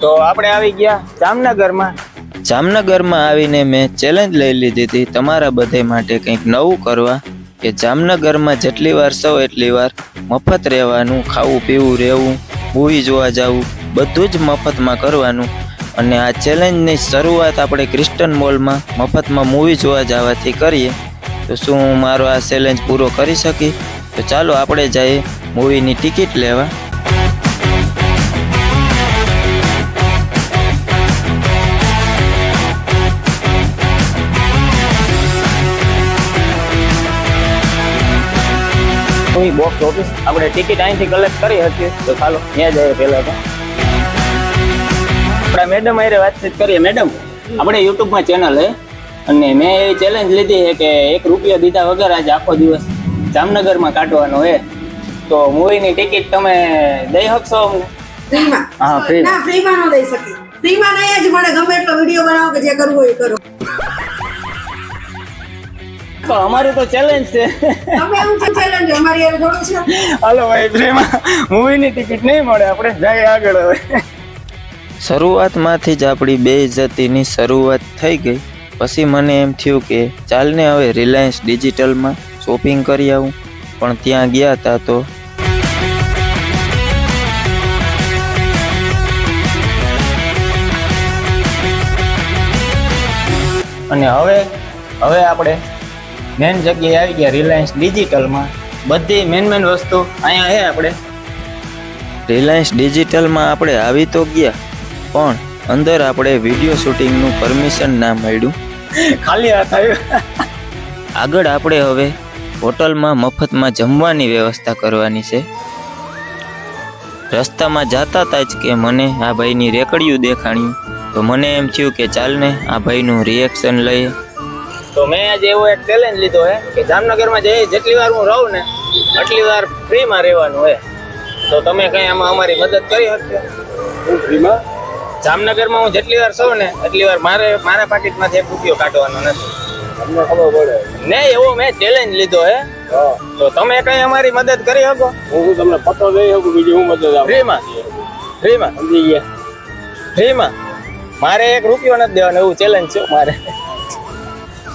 તો આપણે આવી ગયા જામનગરમાં. જામનગરમાં આવીને મેં ચેલેન્જ લઈ લીધી હતી તમારા બધે માટે કંઈક નવું કરવા કે જામનગરમાં જેટલી વાર સૌ એટલી વાર મફત રહેવાનું, ખાવું, પીવું, રહેવું મૂવી જોવા જવું, બધું જ મફતમાં કરવાનું. અને આ ચેલેન્જની શરૂઆત આપણે ક્રિસ્ટન મોલમાં મફતમાં મૂવી જોવા જવાથી કરીએ. તો શું હું મારો આ ચેલેન્જ પૂરો કરી શકી? તો ચાલો આપણે જઈએ મૂવીની ટિકિટ લેવા. મૂવી બોક્સ ઓફિસ આપણે ટિકિટ અહીંથી કલેક્ટ કરી શકીએ તો ચાલો ત્યાં જઈએ પહેલા તો. આપણા મેડમ અરે વાતચીત કરીએ. મેડમ આપણે યુટ્યુબમાં ચેનલ હે અને મેં એ ચેલેન્જ લીધી છે કે એક રૂપિયો દીધા વગર આજે આખો દિવસ જામનગરમાં કાઢવાનો હે તો મૂવીની ટિકિટ તમે દઈ શકશો ફ્રીમાં? હા ફ્રી. ના ફ્રીમાં ન દઈ શકી ફ્રીમાં નહીં જ મને ગમે એટલો વીડિયો બનાવો કે જે કરવું એ કરો. તો અમારું તો ચેલેન્જ છે. તમે એવું છે ચેલેન્જ અમારી હારે થોડું છે. હાલો ભાઈ ફ્રીમાં મૂવીની ટિકિટ નહીં મળે. આપણે જાય આગળ હવે. શરૂઆતમાંથી જ આપણી બે ઇજ્જતીની શરૂઆત થઈ ગઈ. પછી મને એમ થયું કે ચાલને હવે રિલાયન્સ ડિજિટલમાં શોપિંગ કરી આવું. પણ ત્યાં ગયા હતા તો અને હવે હવે આપણે મેન જગ્યાએ આવી ગયા રિલાયન્સ ડિજિટલમાં. બધી મેન મેન વસ્તુ અહીંયા હે આપણે. રિલાયન્સ ડિજિટલમાં આપણે આવી તો ગયા પણ અંદર આપણે વીડિયો શૂટિંગનું પરમિશન ના મળ્યું. ખાલી હાથ આવ્યું. આગળ આપણે હવે હોટલમાં મફતમાં જમવાની વ્યવસ્થા કરવાની છે. રસ્તામાં જાતા હતા જ કે મને આ ભાઈની રેકડિયું દેખાણ્યું. તો મને એમ થયું કે ચાલને આ ભાઈનું રિએક્શન લઈએ. તો મેં આજે એવો એક ચેલેન્જ લીધો છે કે જામનગરમાં જે જેટલી વાર હું રહું ને આટલી વાર ફ્રીમાં રહેવાનું હોય તો તમે કંઈ આમાં અમારી મદદ કરી શકશો? ફ્રીમાં? જામનગરમાં હું જેટલી વાર સૌ ને એટલી વાર મારે મારા પાકીટમાંથી એક રૂપિયો કાઢવાનો નથી. તમને ખબર પડે. નહીં એવો મેં ચેલેન્જ લીધો હે. તો તમે કઈ અમારી મદદ કરી શકો? હું તમને પત્તો દઈ શકું બીજી હું મદદ આપું? ફ્રીમાં? ફ્રીમાં? સમજી ગયા. ફ્રીમાં? મારે એક રૂપિયો નથી દેવાનો એવું ચેલેન્જ છે મારે.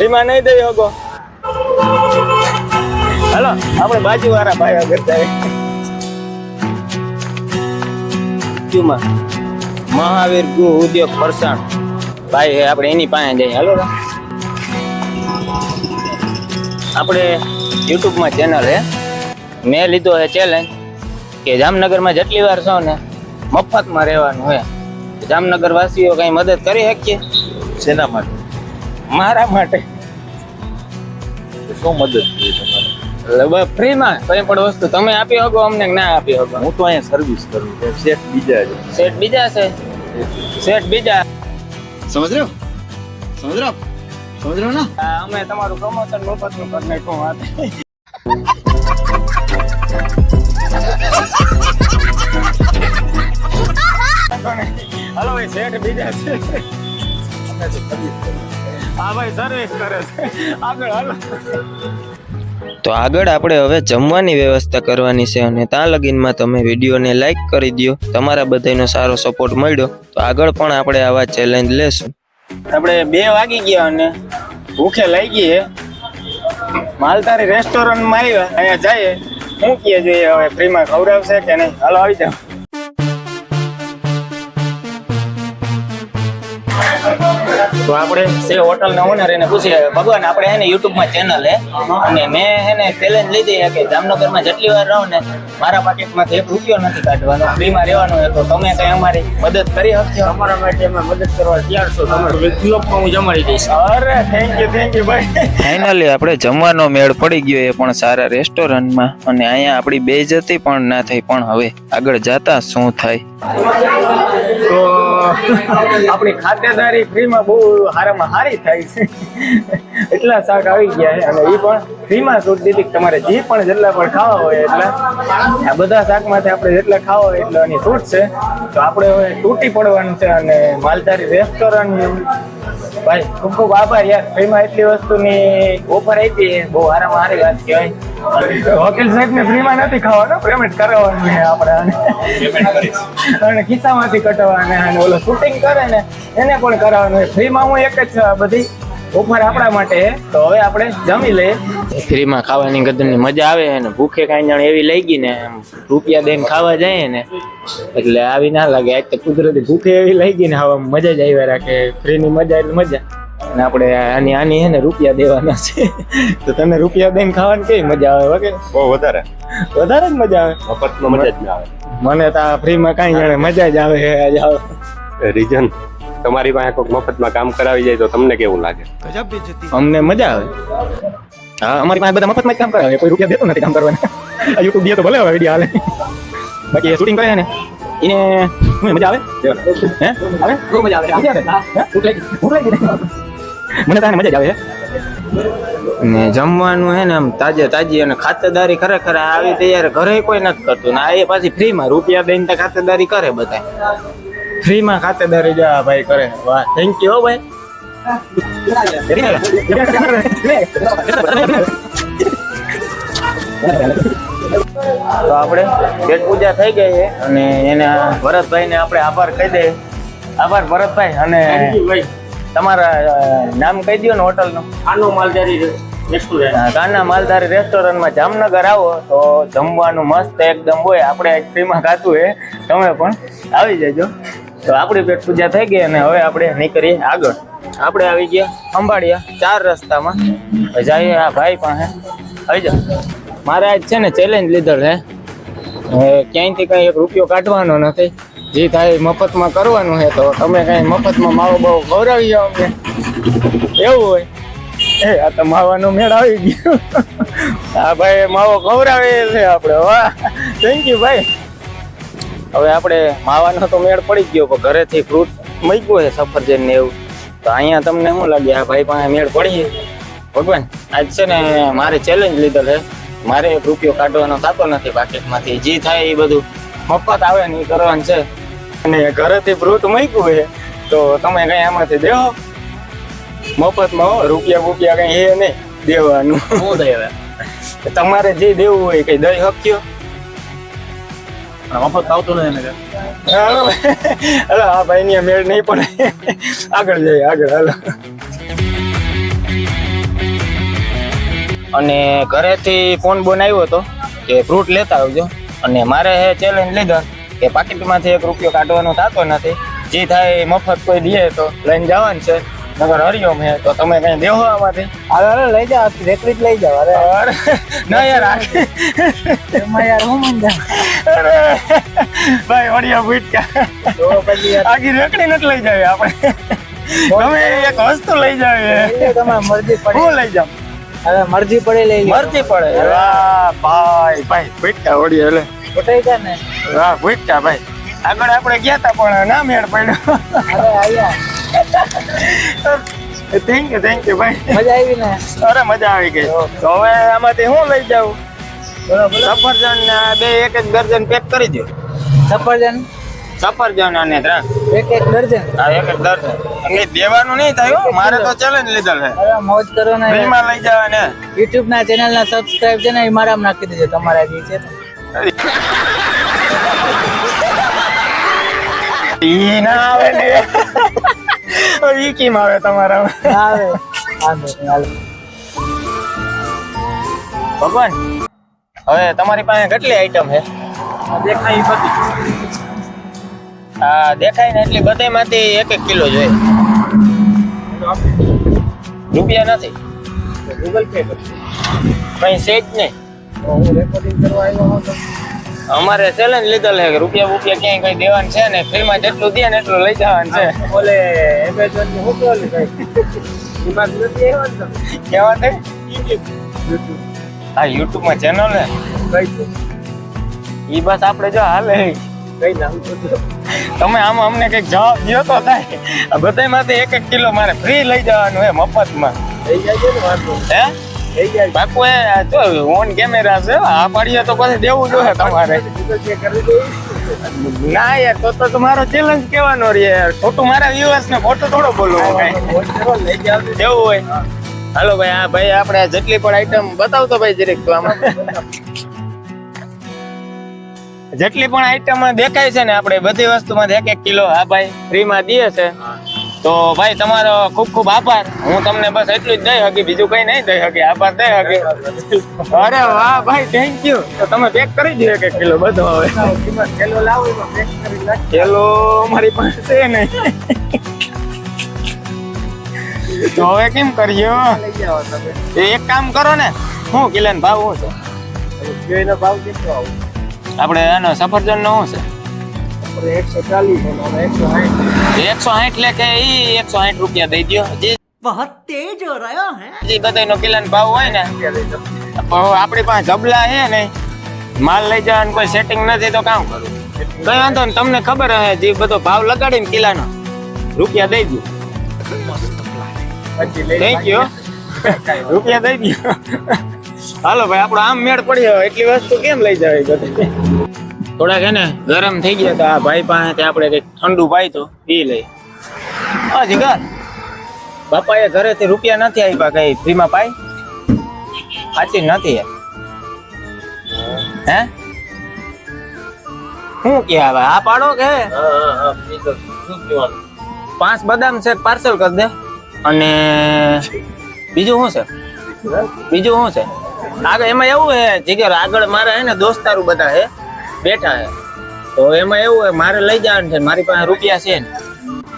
ફ્રીમાં નહીં દઈ શકો. હાલો આપણે બાજુ વાળા ભાઈ કરતા જુમાં મહાવીર ગૃહ ઉદ્યોગ ફરસાણ. ભાઈ હે, આપણે એની પાસે જઈએ. હાલો આપણે યુટ્યુબમાં ચેનલ હે. મેં લીધો હે ચેલેન્જ કે જામનગરમાં જેટલી વાર છો ને મફતમાં રહેવાનું હોય જામનગર વાસીઓ કઈ મદદ કરી શકીએ? શેના માટે? મારા માટે. શું મદદ જોઈએ તમારે? ફ્રીમાં કોઈ પણ વસ્તુ. તમે આપી શકો અમને ના આપી શકો. હું તો અહીંયા સર્વિસ કરું છું બીજા છે. બીજા છે? સેટ બીજા. સમજ રહ્યો? સમજ રહ્યો? સમજ અમે તમારું પ્રમોશન મફતનું કરી નાખું વાત? હલો ભાઈ બીજા હા ભાઈ સર્વિસ કરે છે. આગળ હાલો. તો આગળ આપણે હવે જમવાની વ્યવસ્થા કરવાની છે અને ત્યાં લગીનમાં તમે વિડીયોને લાઈક કરી દો તમારા બધાનો સારો સપોર્ટ મળ્યો. તો આગળ પણ આપણે આવા ચેલેન્જ લેશું. આપણે બે વાગી ગયા અને ભૂખે લાગી ગઈએ. માલતારી રેસ્ટોરન્ટમાં આવ્યા અહીંયા જઈએ. હું જોઈએ હવે ફ્રીમાં ખવડાવશે કે નહીં? હાલો આવી જાઓ. તો આપણે સે હોટલના ઓનર એને પૂછીએ ભગવાન આપણે હે ને યુટ્યુબમાં ચેનલ હે અને મેં હે ને ચેલેન્જ લીધી કે જામનગરમાં જેટલી વાર રહું ને મારા પાકેટમાંથી એક રૂપિયો નથી કાઢવાનો ફ્રીમાં રહેવાનું હોય તો તમે કઈ અમારી મદદ કરી શકશો? અમારા માટે અમે મદદ કરવા તૈયાર છો. તમે વિકલ્પમાં હું જમાડી દઈશ. અરે થેન્ક યુ થેન્ક યુ ભાઈ. ફાઇનલી આપણે જમવાનો મેળ પડી ગયો એ પણ સારા રેસ્ટોરન્ટમાં અને અહીંયા આપણી બેઇજ્જતી પણ ના થઈ પણ હવે આગળ જતા શું થાય? તો આપણી ખાતેદારી ફ્રીમાં બહુ હારામાં હારી થાય છે. એટલા શાક આવી ગયા છે અને એ પણ ફ્રીમાં છૂટ દીધી તમારે જે પણ જેટલા પણ ખાવા હોય એટલા. આ બધા શાકમાંથી આપણે જેટલા ખાવા હોય એટલા એની છૂટ છે. તો આપણે હવે તૂટી પડવાનું છે અને માલધારી રેસ્ટોરન્ટ ભાઈ ખૂબ ખૂબ આભાર યાર. ફ્રીમાં એટલી વસ્તુની ઓફર આપી બહુ સારામાં સારી વાત કહેવાય. વકીલ સાહેબ ને ફ્રીમાં નથી ખાવાનું પેમેન્ટ કરાવવાનું છે આપણે. અને ખિસ્સામાંથી કટાવવાને અને ઓલો શૂટિંગ કરે ને એને પણ કરાવવાનું ફ્રીમાં હું એક જ આ બધી. ઓફર આપણા માટે તો હવે આપણે જમી લઈએ. ફ્રીમાં ખાવાની ગદરની મજા આવે ને ભૂખે કાંઈ જાણે એવી લઈ ગઈ ને રૂપિયા દઈને ખાવા જાય ને એટલે આવી ના લાગે. આજ તો કુદરતી ભૂખે એવી લઈ ગઈ ને હવે મજા જ આવી રાખે. ફ્રીની મજા એટલે મજા. અને આપણે આની આની હે ને રૂપિયા દેવાના છે. તો તને રૂપિયા દઈને ખાવાની કઈ મજા આવે વગેરે બહુ વધારે. વધારે જ મજા આવે? મફતમાં મજા જ ના આવે. મને તો આ ફ્રીમાં કાંઈ જાણે મજા જ આવે છે આજ આવે. રીઝન તમારી પાસે કોઈક મફતમાં કામ કરાવી જાય તો તમને કેવું લાગે? અમને મજા આવે. હા અમારી પાસે બધા મફતમાં જ કામ કરાવે. કોઈ રૂપિયા દેતો નથી કામ કરવાના. યુટ્યુબ દે તો ભલે હવે વીડિયો હાલે. બાકી શૂટિંગ કરે ને એને મજા આવે? હે? આવે? બહુ મજા આવે. હે? ભૂખ લાગી. ભૂખ લાગી. મને તો મજા જ આવે ને જમવાનું હે ને આમ તાજે તાજી અને ખાતરદારી ખરેખર આવી તૈયાર ઘરે કોઈ નથી કરતું. ને આ એ પાછી ફ્રીમાં રૂપિયા દઈને તો ખાતરદારી કરે બધા ફ્રીમાં ખાતરદારી જા ભાઈ કરે. વાહ થેન્ક યુ ભાઈ. તો આપણે પેટ પૂજા થઈ ગઈ છે અને એના ભરતભાઈને આપણે આભાર કહી દઈએ. આભાર ભરતભાઈ અને તમારા નામ કહી દો ને હોટલનું. કાનો માલધારી રેસ્ટોરન્ટ કાના માલધારી રેસ્ટોરન્ટમાં જામનગર આવો તો જમવાનું મસ્ત એકદમ હોય. આપણે ફ્રીમાં ખાતું હે તમે પણ આવી જજો. તો આપણી પેટ પૂજા થઈ ગઈ અને હવે આપણે નીકળીએ આગળ. આપણે આવી ગયા અંબાડિયા, ચાર રસ્તામાં. જઈએ આ ભાઈ પાસે. આવી જાઓ. મારે આજ છે ને ચેલેન્જ લીધેલ છે. ક્યાંયથી કંઈ એક રૂપિયો કાઢવાનો નથી. જે થાય મફતમાં કરવાનું છે. તો તમે કાંઈ મફતમાં માવો બહુ ગૌરવી જાઓ અમને. એવું હોય. એ, આ તો માવાનો મેળ આવી ગયો. હા ભાઈ માવો ખવડાવે છે આપણે. વાહ. થેન્ક યુ ભાઈ. હવે આપણે માવાનો તો મેળ પડી ગયો પણ ઘરેથી ફ્રૂટ મૂક્યું છે સફરજન ને એવું. તો અહીંયા તમને શું લાગે? આ ભાઈ પાસે મેળ પડી ભગવાન આજ છે ને મારે ચેલેન્જ લીધેલ છે. મારે એક રૂપિયો કાઢવાનો થતો નથી પાકેટમાંથી જે થાય એ બધું. મફત આવે ને એ કરવાનું છે. અને ઘરેથી ફ્રૂટ મૂક્યું છે તો તમે કઈ આમાંથી દેવો મફતમાં હો, રૂપિયા બુપિયા કઈ એ નહીં. દેવાનું. શું દેવા તમારે જે દેવું હોય કઈ દઈ શક્યો પણ મફત આવતું નથી હાલો. આ ભાઈ ની મેળ નહીં પડે. આગળ જઈએ, આગળ, હાલો. અને ઘરેથી ફોન બોન આવ્યો હતો કે ફ્રૂટ લેતા આવજો. અને મારે હે ચેલેન્જ લીધા કે પાકીટમાંથી એક રૂપિયો કાઢવાનો થતો નથી. જે થાય મફત કોઈ દે તો લઈને જવાનું છે. નગર હરિઓમ હે તો તમે કઈ દેવામાંથી અરે લઈ જાવ રેકડી લઈ જાવ અરે. અરે ના યાર એમાં યાર હું મંજા અરે ભાઈ વડિયા ભૂટકા આખી રેકડી નથી લઈ જાવી આપણે. તમે એક વસ્તુ લઈ જાવી તમારી મરજી પડે. હું લઈ જાવ હવે મરજી પડે લઈ લે મરજી પડે. વાહ ભાઈ ભાઈ ભૂટકા વડિયા એટલે ખોટાઈ જા ને. વાહ ભૂટકા ભાઈ. આગળ આપણે ગયા તા પણ ના મેળ પડ્યો. અરે આયા. થેન્ક યુ થેન્ક યુ ભાઈ મજા આવી ને? અરે મજા આવી ગઈ. તો હવે આમાંથી હું લઈ જાઉં? સફરજન ને બે એક એક દર્જન પેક કરી દો સફરજન? સફરજન અને દ્રાક્ષ એક એક દર્જન? હા એક એક દર્જન. એ દેવાનું નહીં થાય મારે તો ચેલેન્જ લીધેલ છે. અરે મોજ કરો ને. ફ્રીમાં લઈ જાવ ને YouTube ના ચેનલ ના સબસ્ક્રાઇબ છે ને એ મારામાં નાખી દેજો તમારા જે છે ઈ ના આવે ને. ઈ કેમ આવે તમારા આવે ભગવાન હવે તમારી પાસે કેટલી આઈટમ છે? દેખાય બધી. હા દેખાય ને એટલી બધામાંથી એક એક કિલો જોઈએ. રૂપિયા નથી. ગૂગલ પે કર કઈ સેજ નહીં. હું રેકોર્ડિંગ કરવા આવ્યો હોઉં તો. અમારે ચેલેન્જ લીધેલ છે કે રૂપિયા રૂપિયા ક્યાંય કઈ દેવાનું છે ને ફિલ્મ જેટલું દે ને એટલું લઈ જવાનું છે. ઓલે એમેઝોનની નથી આવ્યો કેવા. હા યુટ્યુબમાં ચેનલ ને કઈ? ઈ બસ આપણે જો હાલે. કઈ નામ તમે આમાં અમને કંઈક જવાબ દો તો થાય. આ બધાયમાંથી એક એક કિલો મારે ફ્રી લઈ જવાનું હે મફતમાં. લઈ જાય ને વાંધો. હે? બાપુ એ જો ઓન કેમેરા છે આ પાડીએ તો પછી દેવું જોઈએ તમારે. ના યાર તો તો તમારો ચેલેન્જ કેવાનો રે યાર. ખોટું મારા વ્યુઅર્સ ને ખોટું થોડો બોલવું કાંઈ. જેવું હોય. હાલો ભાઈ આ ભાઈ આપણે જેટલી પણ આઈટમ બતાવતો ભાઈ જરીક તો આમાં. જેટલી પણ આઈટમ દેખાય છે ને આપણે બધી વસ્તુમાં એક એક કિલો હા ભાઈ ફ્રીમાં દઈએ છે. તો ભાઈ તમારો ખૂબ ખૂબ આભાર. હું તમને બસ એટલું જ દઈ શકી બીજું કઈ નહીં દઈ શકી આભાર દઈ શકી અરે વાહ ભાઈ થેન્ક યુ તો તમે પેક કરી દો એક કિલો બધો હવે. કિલો લાવો પેક કરી કિલો મારી પાસે છે નહીં. તો હવે કેમ એ એક કામ કરો ને. શું કિલો ભાવ શું છે? આપણે આનો સફરજન નો શું આપણે એકસો ચાલીસ એકસો સાઠ એકસો સાઠ લેખે ઈ એકસો સાઠ રૂપિયા દઈ દો જે બહુત તેજ હો રહ્યા હે. જે બધાનો કિલો ભાવ હોય ને આપણી પાસે જબલા છે ને માલ લઈ જવાનું કોઈ સેટિંગ નથી તો કામ કરું. કઈ વાંધો ને તમને ખબર હે જે બધો ભાવ લગાડીને કિલાનો રૂપિયા દઈ દઉં થેન્ક યુ રૂપિયા દઈ દો હાલો ભાઈ આપણો આમ મેળ પડ્યો એટલી વસ્તુ કેમ લઈ જવાય બધી? થોડાક હે ને ગરમ થઈ ગયા તો આ ભાઈ પાસે આપણે કંઈક ઠંડુ ભાઈ તો પી લઈ હા જીગર. બાપાએ ઘરેથી રૂપિયા નથી આપ્યા કઈ ફ્રીમાં પાઈ? સાચી નથી હે? શું કે હવે આ પાડો કે? પાંચ બદામ છે પાર્સલ કરી દે. અને બીજું શું છે? બીજું શું? છે? આગળ એમાં એવું હે જીગર આગળ મારા હે ને દોસ્તારું બધા હે. બેઠા છે તો એમાં એવું હોય મારે લઈ જવાનું છે મારી પાસે રૂપિયા છે ને.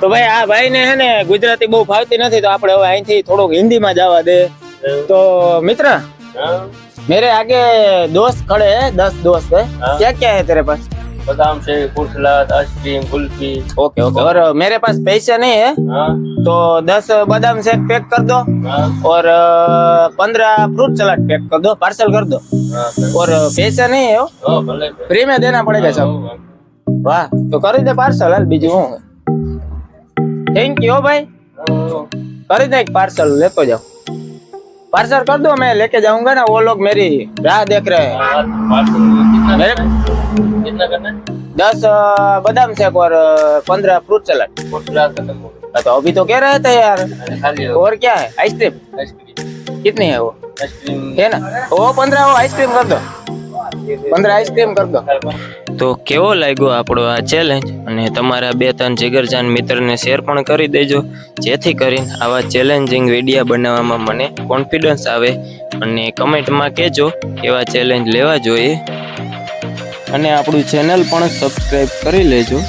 તો ભાઈ આ ભાઈ ને હે ને ગુજરાતી બહુ ભાવતી નથી તો આપણે હવે અહીંથી થોડુંક હિન્દીમાં જવા દે. તો મિત્ર મેરે આગે દોસ્ત ખડે દસ દોસ્ત હે. ક્યાં ક્યાં હે તેરે પાસે? बादाम शेक सलाद ice cream kulfi. Okay okay. और मेरे पास पैसे नहीं है आ? तो दस बादाम शेक पैक कर दो आ? और पंद्रह फ्रूट सलाद पैक कर दो पार्सल कर दो। हाँ, आ, और पैसे नहीं है फ्री में देना पड़ेगा सब। वाह तो कर दे पार्सल हाल बीजू थैंक यू भाई। कर दे एक पार्सल तो जाओ। पार्सल कर दो मैं लेके जाऊंगा ना वो लोग मेरी राह देख रहे हैं मेरे कितना करना है दस अ, बादाम शेक और पंद्रह फ्रूट सलाद फूड सलाद खत्म हो गया तो अभी तो कह रहे थे यार अरे खाली हो और क्या है आइसक्रीम आइसक्रीम कितनी है वो आइसक्रीम है ना वो पंद्रह वो आइसक्रीम कर दो पंद्रह आइसक्रीम कर दो તો કેવો લાગ્યો આપણો આ ચેલેન્જ અને તમારા બે ત્રણ જીગરજાન મિત્રને શેર પણ કરી દેજો, જેથી કરીને આવા ચેલેન્જિંગ વિડીયા બનાવવામાં મને કોન્ફિડન્સ આવે. અને કમેન્ટમાં કહેજો કેવા ચેલેન્જ લેવા જોઈએ. અને આપણું ચેનલ પણ સબસ્ક્રાઈબ કરી લેજો.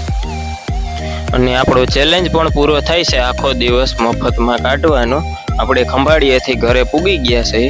અને આપણો ચેલેન્જ પણ પૂરો થાય છે આખો દિવસ મફતમાં કાઢવાનો. આપણે ખંભાળીએથી ઘરે પૂગી ગયા છે